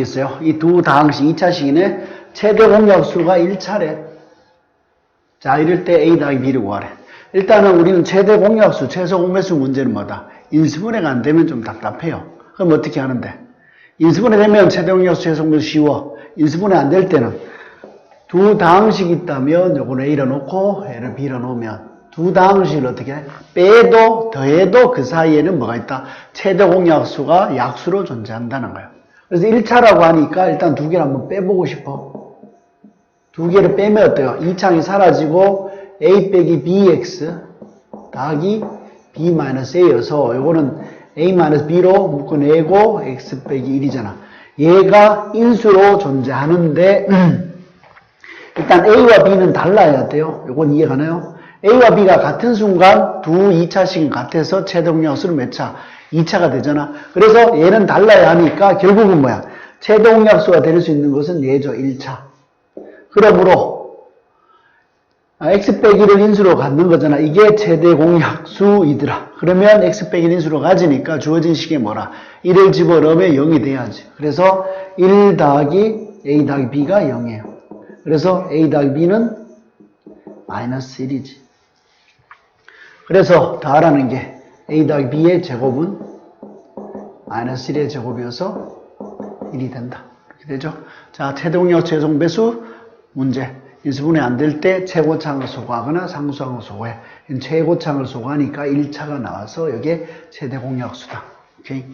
있어요. 이 두 다항식, 2차식이네. 최대 공약수가 1차래. 자, 이럴 때 A 더하기 B를 구하래. 일단은 우리는 최대 공약수, 최소 공배수 문제는 뭐다? 인수분해가 안 되면 좀 답답해요. 그럼 어떻게 하는데? 인수분해 되면 최대 공약수, 최소 공배수 쉬워. 인수분해 안 될 때는 두 다항식 있다면 요거는 A로 놓고 얘를 B로 놓으면 두 다항식을 어떻게 해? 빼도 더해도 그 사이에는 뭐가 있다? 최대 공약수가 약수로 존재한다는 거예요. 그래서 1차라고 하니까 일단 두 개를 한번 빼보고 싶어. 두 개를 빼면 어때요? 2창이 사라지고 A 빼기 BX 더하기 B 마이너스 A여서 요거는 A 마이너스 B로 묶어내고 X 빼기 1이잖아. 얘가 인수로 존재하는데 일단 A와 B는 달라야 돼요. 요건 이해가나요? A와 B가 같은 순간 두 2차식은 같아서 최대공약수는 몇 차? 2차가 되잖아. 그래서 얘는 달라야 하니까 결국은 뭐야? 최대공약수가 될 수 있는 것은 얘죠. 1차. 그러므로 아, x 빼기 1을 인수로 갖는 거잖아. 이게 최대 공약수이더라. 그러면 x 빼기 1 인수로 가지니까 주어진 식이 뭐라? 1을 집어넣으면 0이 돼야지. 그래서 1 더하기 a 더하기 b가 0이에요. 그래서 a 더하기 b는 마이너스 1이지. 그래서 더하라는 게 a 더하기 b의 제곱은 마이너스 1의 제곱이어서 1이 된다. 이렇게 되죠. 자, 최대공약 최종 배수 문제. 인수분해 안 될 때 최고창을 소거하거나 상수항을 소거해. 최고창을 소거하니까 1차가 나와서 이게 최대 공약수다. 오케이.